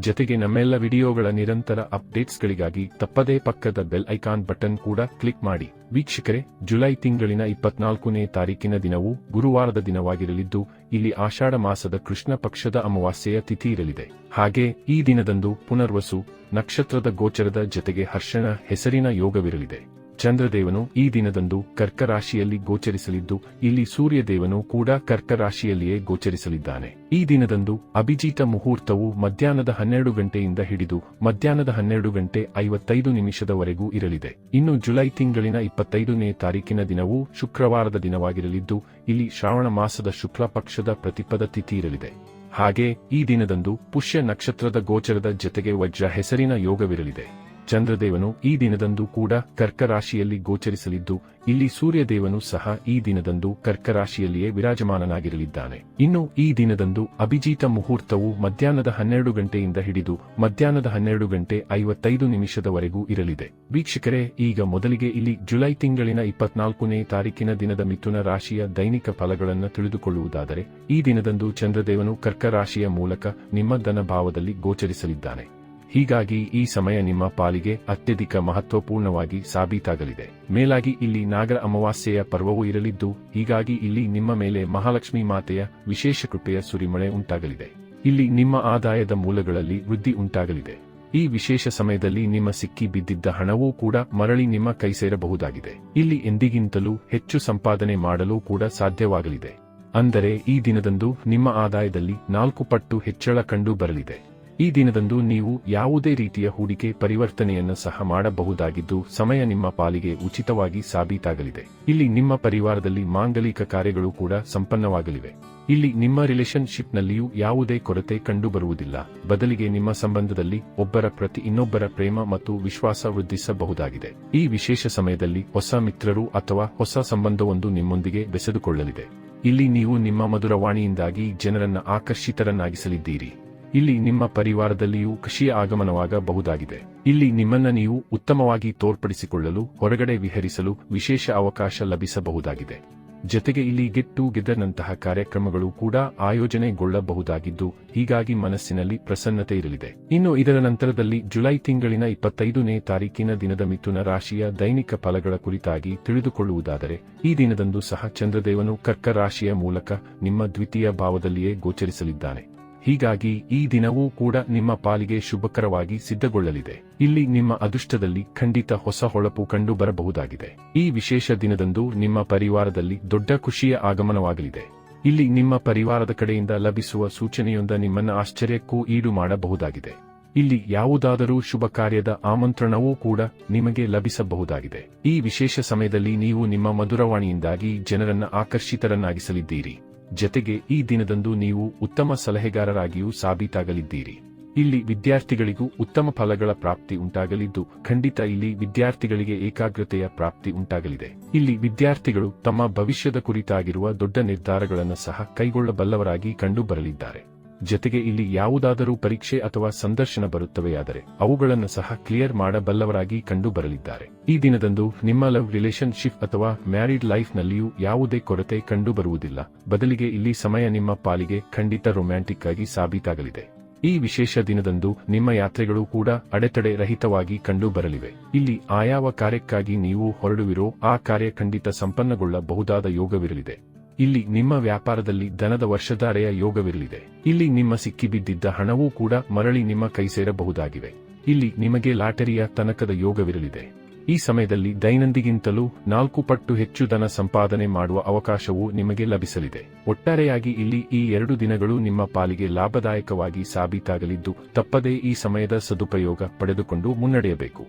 ಜತೆಗೆ ನಮ್ಮೆಲ್ಲ ವಿಡಿಯೋಗಳ ನಿರಂತರ ಅಪ್ಡೇಟ್ಸ್ಗಳಿಗಾಗಿ ತಪ್ಪದೇ ಪಕ್ಕದ ಬೆಲ್ ಐಕಾನ್ ಬಟನ್ ಕೂಡ ಕ್ಲಿಕ್ ಮಾಡಿ. ವೀಕ್ಷಕರೇ, ಜುಲೈ ತಿಂಗಳಿನ ಇಪ್ಪತ್ನಾಲ್ಕನೇ ತಾರೀಕಿನ ದಿನವು ಗುರುವಾರದ ದಿನವಾಗಿರಲಿದ್ದು, ಇಲ್ಲಿ ಆಷಾಢ ಮಾಸದ ಕೃಷ್ಣ ಪಕ್ಷದ ಅಮಾವಾಸ್ಯೆಯ ತಿಥಿ ಇರಲಿದೆ. ಹಾಗೆ ಈ ದಿನದಂದು ಪುನರ್ವಸು ನಕ್ಷತ್ರದ ಗೋಚರದ ಜತೆಗೆ ಹರ್ಷಣ ಹೆಸರಿನ ಯೋಗವಿರಲಿದೆ. ಚಂದ್ರದೇವನು ಈ ದಿನದಂದು ಕರ್ಕ ರಾಶಿಯಲ್ಲಿ ಗೋಚರಿಸಲಿದ್ದು, ಇಲ್ಲಿ ಸೂರ್ಯದೇವನು ಕೂಡ ಕರ್ಕರಾಶಿಯಲ್ಲಿಯೇ ಗೋಚರಿಸಲಿದ್ದಾನೆ. ಈ ದಿನದಂದು ಅಭಿಜಿತ ಮುಹೂರ್ತವು ಮಧ್ಯಾಹ್ನದ ಹನ್ನೆರಡು ಗಂಟೆಯಿಂದ ಹಿಡಿದು ಮಧ್ಯಾಹ್ನದ ಹನ್ನೆರಡು ಗಂಟೆ ಐವತ್ತೈದು ನಿಮಿಷದವರೆಗೂ ಇರಲಿದೆ. ಇನ್ನು ಜುಲೈ ತಿಂಗಳಿನ ಇಪ್ಪತ್ತೈದನೇ ತಾರೀಕಿನ ದಿನವೂ ಶುಕ್ರವಾರದ ದಿನವಾಗಿರಲಿದ್ದು, ಇಲ್ಲಿ ಶ್ರಾವಣ ಮಾಸದ ಶುಕ್ಲ ಪಕ್ಷದ ಪ್ರತಿಪದ ತಿಥಿ ಇರಲಿದೆ. ಹಾಗೆ ಈ ದಿನದಂದು ಪುಷ್ಯ ನಕ್ಷತ್ರದ ಗೋಚರದ ಜತೆಗೆ ವಜ್ರ ಹೆಸರಿನ ಯೋಗವಿರಲಿದೆ. ಚಂದ್ರದೇವನು ಈ ದಿನದಂದು ಕೂಡ ಕರ್ಕರಾಶಿಯಲ್ಲಿ ಗೋಚರಿಸಲಿದ್ದು, ಇಲ್ಲಿ ಸೂರ್ಯದೇವನು ಸಹ ಈ ದಿನದಂದು ಕರ್ಕರಾಶಿಯಲ್ಲಿಯೇ ವಿರಾಜಮಾನನಾಗಿರಲಿದ್ದಾನೆ. ಇನ್ನು ಈ ದಿನದಂದು ಅಭಿಜಿತ ಮುಹೂರ್ತವು ಮಧ್ಯಾಹ್ನದ ಹನ್ನೆರಡು ಗಂಟೆಯಿಂದ ಹಿಡಿದು ಮಧ್ಯಾಹ್ನದ ಹನ್ನೆರಡು ಗಂಟೆ ಐವತ್ತೈದು ನಿಮಿಷದವರೆಗೂ ಇರಲಿದೆ. ವೀಕ್ಷಕರೇ, ಈಗ ಮೊದಲಿಗೆ ಇಲ್ಲಿ ಜುಲೈ ತಿಂಗಳಿನ ಇಪ್ಪತ್ನಾಲ್ಕನೇ ತಾರೀಕಿನ ದಿನದ ಮಿಥುನ ರಾಶಿಯ ದೈನಿಕ ಫಲಗಳನ್ನು ತಿಳಿದುಕೊಳ್ಳುವುದಾದರೆ, ಈ ದಿನದಂದು ಚಂದ್ರದೇವನು ಕರ್ಕರಾಶಿಯ ಮೂಲಕ ನಿಮ್ಮ ಧನಭಾವದಲ್ಲಿ ಗೋಚರಿಸಲಿದ್ದಾನೆ. ಹೀಗಾಗಿ ಈ ಸಮಯ ನಿಮ್ಮ ಪಾಲಿಗೆ ಅತ್ಯಧಿಕ ಮಹತ್ವಪೂರ್ಣವಾಗಿ ಸಾಬೀತಾಗಲಿದೆ. ಮೇಲಾಗಿ ಇಲ್ಲಿ ನಾಗರ ಅಮಾವಾಸ್ಯೆಯ ಪರ್ವವೂ ಇರಲಿದ್ದು, ಹೀಗಾಗಿ ಇಲ್ಲಿ ನಿಮ್ಮ ಮೇಲೆ ಮಹಾಲಕ್ಷ್ಮಿ ಮಾತೆಯ ವಿಶೇಷ ಕೃಪೆಯ ಸುರಿಮಳೆ ಉಂಟಾಗಲಿದೆ. ಇಲ್ಲಿ ನಿಮ್ಮ ಆದಾಯದ ಮೂಲಗಳಲ್ಲಿ ವೃದ್ಧಿ ಉಂಟಾಗಲಿದೆ. ಈ ವಿಶೇಷ ಸಮಯದಲ್ಲಿ ನಿಮ್ಮ ಸಿಕ್ಕಿ ಬಿದ್ದಿದ್ದ ಹಣವೂ ಕೂಡ ಮರಳಿ ನಿಮ್ಮ ಕೈ ಸೇರಬಹುದಾಗಿದೆ. ಇಲ್ಲಿ ಎಂದಿಗಿಂತಲೂ ಹೆಚ್ಚು ಸಂಪಾದನೆ ಮಾಡಲು ಕೂಡ ಸಾಧ್ಯವಾಗಲಿದೆ. ಅಂದರೆ ಈ ದಿನದಂದು ನಿಮ್ಮ ಆದಾಯದಲ್ಲಿ ನಾಲ್ಕು ಪಟ್ಟು ಹೆಚ್ಚಳ ಕಂಡು ಬರಲಿದೆ. ಈ ದಿನದಂದು ನೀವು ಯಾವುದೇ ರೀತಿಯ ಹೂಡಿಕೆ ಪರಿವರ್ತನೆಯನ್ನು ಸಹ ಮಾಡಬಹುದಾಗಿದ್ದು, ಸಮಯ ನಿಮ್ಮ ಪಾಲಿಗೆ ಉಚಿತವಾಗಿ ಸಾಬೀತಾಗಲಿದೆ. ಇಲ್ಲಿ ನಿಮ್ಮ ಪರಿವಾರದಲ್ಲಿ ಮಾಂಗಲಿಕ ಕಾರ್ಯಗಳು ಕೂಡ ಸಂಪನ್ನವಾಗಲಿವೆ. ಇಲ್ಲಿ ನಿಮ್ಮ ರಿಲೇಶನ್ಶಿಪ್ನಲ್ಲಿಯೂ ಯಾವುದೇ ಕೊರತೆ ಕಂಡುಬರುವುದಿಲ್ಲ. ಬದಲಿಗೆ ನಿಮ್ಮ ಸಂಬಂಧದಲ್ಲಿ ಒಬ್ಬರ ಪ್ರತಿ ಇನ್ನೊಬ್ಬರ ಪ್ರೇಮ ಮತ್ತು ವಿಶ್ವಾಸ ವೃದ್ಧಿಸಬಹುದಾಗಿದೆ. ಈ ವಿಶೇಷ ಸಮಯದಲ್ಲಿ ಹೊಸ ಮಿತ್ರರು ಅಥವಾ ಹೊಸ ಸಂಬಂಧವೊಂದು ನಿಮ್ಮೊಂದಿಗೆ ಬೆಸೆದುಕೊಳ್ಳಲಿದೆ. ಇಲ್ಲಿ ನೀವು ನಿಮ್ಮ ಮಧುರವಾಣಿಯಿಂದಾಗಿ ಜನರನ್ನ ಆಕರ್ಷಿತರನ್ನಾಗಿಸಲಿದ್ದೀರಿ. ಇಲ್ಲಿ ನಿಮ್ಮ ಪರಿವಾರದಲ್ಲಿಯೂ ಕೃಷಿಯ ಆಗಮನವಾಗಬಹುದಾಗಿದೆ. ಇಲ್ಲಿ ನಿಮ್ಮನ್ನ ನೀವು ಉತ್ತಮವಾಗಿ ತೋರ್ಪಡಿಸಿಕೊಳ್ಳಲು, ಹೊರಗಡೆ ವಿಹರಿಸಲು ವಿಶೇಷ ಅವಕಾಶ ಲಭಿಸಬಹುದಾಗಿದೆ. ಜತೆಗೆ ಇಲ್ಲಿ ಗೆಟ್ ಟುಗೆದರ್ನಂತಹ ಕಾರ್ಯಕ್ರಮಗಳು ಕೂಡ ಆಯೋಜನೆಗೊಳ್ಳಬಹುದಾಗಿದ್ದು, ಹೀಗಾಗಿ ಮನಸ್ಸಿನಲ್ಲಿ ಪ್ರಸನ್ನತೆ ಇರಲಿದೆ. ಇನ್ನು ಇದರ ನಂತರದಲ್ಲಿ ಜುಲೈ ತಿಂಗಳಿನ ಇಪ್ಪತ್ತೈದನೇ ತಾರೀಕಿನ ದಿನದ ಮಿಥುನ ರಾಶಿಯ ದೈನಿಕ ಫಲಗಳ ಕುರಿತಾಗಿ ತಿಳಿದುಕೊಳ್ಳುವುದಾದರೆ, ಈ ದಿನದಂದು ಸಹ ಚಂದ್ರದೇವನು ಕರ್ಕ ರಾಶಿಯ ಮೂಲಕ ನಿಮ್ಮ ದ್ವಿತೀಯ ಭಾವದಲ್ಲಿಯೇ ಗೋಚರಿಸಲಿದ್ದಾನೆ. ಹೀಗಾಗಿ ಈ ದಿನವೂ ಕೂಡ ನಿಮ್ಮ ಪಾಲಿಗೆ ಶುಭಕರವಾಗಿ ಸಿದ್ಧಗೊಳ್ಳಲಿದೆ. ಇಲ್ಲಿ ನಿಮ್ಮ ಅದೃಷ್ಟದಲ್ಲಿ ಖಂಡಿತ ಹೊಸ ಹೊಳಪು ಕಂಡು ಬರಬಹುದಾಗಿದೆ. ಈ ವಿಶೇಷ ದಿನದಂದು ನಿಮ್ಮ ಪರಿವಾರದಲ್ಲಿ ದೊಡ್ಡ ಖುಷಿಯ ಆಗಮನವಾಗಲಿದೆ. ಇಲ್ಲಿ ನಿಮ್ಮ ಪರಿವಾರದ ಕಡೆಯಿಂದ ಲಭಿಸುವ ಸೂಚನೆಯೊಂದ ನಿಮ್ಮನ್ನ ಆಶ್ಚರ್ಯಕ್ಕೂ ಈಡು ಮಾಡಬಹುದಾಗಿದೆ. ಇಲ್ಲಿ ಯಾವುದಾದರೂ ಶುಭ ಕಾರ್ಯದ ಆಮಂತ್ರಣವೂ ಕೂಡ ನಿಮಗೆ ಲಭಿಸಬಹುದಾಗಿದೆ. ಈ ವಿಶೇಷ ಸಮಯದಲ್ಲಿ ನೀವು ನಿಮ್ಮ ಮಧುರವಾಣಿಯಿಂದಾಗಿ ಜನರನ್ನ ಆಕರ್ಷಿತರನ್ನಾಗಿಸಲಿದ್ದೀರಿ. ಜತೆಗೆ ಈ ದಿನದಂದು ನೀವು ಉತ್ತಮ ಸಲಹೆಗಾರರಾಗಿಯೂ ಸಾಬೀತಾಗಲಿದ್ದೀರಿ. ಇಲ್ಲಿ ವಿದ್ಯಾರ್ಥಿಗಳಿಗೂ ಉತ್ತಮ ಫಲಗಳ ಪ್ರಾಪ್ತಿ ಉಂಟಾಗಲಿದ್ದು, ಖಂಡಿತ ಇಲ್ಲಿ ವಿದ್ಯಾರ್ಥಿಗಳಿಗೆ ಏಕಾಗ್ರತೆಯ ಪ್ರಾಪ್ತಿ ಉಂಟಾಗಲಿದೆ. ಇಲ್ಲಿ ವಿದ್ಯಾರ್ಥಿಗಳು ತಮ್ಮ ಭವಿಷ್ಯದ ಕುರಿತಾಗಿರುವ ದೊಡ್ಡ ನಿರ್ಧಾರಗಳನ್ನು ಸಹ ಕೈಗೊಳ್ಳಬಲ್ಲವರಾಗಿ ಕಂಡು ಬರಲಿದ್ದಾರೆ ಜತೆಗೆ ಇಲ್ಲಿ ಯಾವುದಾದರೂ ಪರೀಕ್ಷೆ ಅಥವಾ ಸಂದರ್ಶನ ಬರುತ್ತವೆಯಾದರೆ ಅವುಗಳನ್ನು ಸಹ ಕ್ಲಿಯರ್ ಮಾಡಬಲ್ಲವರಾಗಿ ಕಂಡು ಬರಲಿದ್ದಾರೆ ಈ ದಿನದಂದು ನಿಮ್ಮ ಲವ್ ರಿಲೇಶನ್ಶಿಪ್ ಅಥವಾ ಮ್ಯಾರಿಡ್ ಲೈಫ್ನಲ್ಲಿಯೂ ಯಾವುದೇ ಕೊರತೆ ಕಂಡು ಬರುವುದಿಲ್ಲ ಬದಲಿಗೆ ಇಲ್ಲಿ ಸಮಯ ನಿಮ್ಮ ಪಾಲಿಗೆ ಖಂಡಿತ ರೊಮ್ಯಾಂಟಿಕ್ ಆಗಿ ಸಾಬೀತಾಗಲಿದೆ. ಈ ವಿಶೇಷ ದಿನದಂದು ನಿಮ್ಮ ಯಾತ್ರೆಗಳು ಕೂಡ ಅಡೆತಡೆ ರಹಿತವಾಗಿ ಕಂಡು ಬರಲಿವೆ ಇಲ್ಲಿ ಆಯಾವ ಕಾರ್ಯಕ್ಕಾಗಿ ನೀವು ಹೊರಡುವಿರೋ ಆ ಕಾರ್ಯ ಖಂಡಿತ ಸಂಪನ್ನಗೊಳ್ಳಬಹುದಾದ ಯೋಗವಿರಲಿದೆ. ಇಲ್ಲಿ ನಿಮ್ಮ ವ್ಯಾಪಾರದಲ್ಲಿ ದನದ ವರ್ಷಧಾರೆಯ ಯೋಗವಿರಲಿದೆ. ಇಲ್ಲಿ ನಿಮ್ಮ ಸಿಕ್ಕಿಬಿದ್ದಿದ್ದ ಹಣವೂ ಕೂಡ ಮರಳಿ ನಿಮ್ಮ ಕೈ ಸೇರಬಹುದಾಗಿವೆ ಇಲ್ಲಿ ನಿಮಗೆ ಲಾಟರಿಯ ತನಕದ ಯೋಗವಿರಲಿದೆ. ಈ ಸಮಯದಲ್ಲಿ ದೈನಂದಿಗಿಂತಲೂ ನಾಲ್ಕು ಪಟ್ಟು ಹೆಚ್ಚು ಧನ ಸಂಪಾದನೆ ಮಾಡುವ ಅವಕಾಶವೂ ನಿಮಗೆ ಲಭಿಸಲಿದೆ. ಒಟ್ಟಾರೆಯಾಗಿ ಇಲ್ಲಿ ಈ ಎರಡು ದಿನಗಳು ನಿಮ್ಮ ಪಾಲಿಗೆ ಲಾಭದಾಯಕವಾಗಿ ಸಾಬೀತಾಗಲಿದ್ದು ತಪ್ಪದೇ ಈ ಸಮಯದ ಸದುಪಯೋಗ ಪಡೆದುಕೊಂಡು ಮುನ್ನಡೆಯಬೇಕು.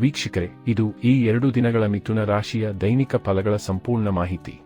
ವೀಕ್ಷಕರೇ, ಇದು ಈ ಎರಡು ದಿನಗಳ ಮಿಥುನ ರಾಶಿಯ ದೈನಿಕ ಫಲಗಳ ಸಂಪೂರ್ಣ ಮಾಹಿತಿ.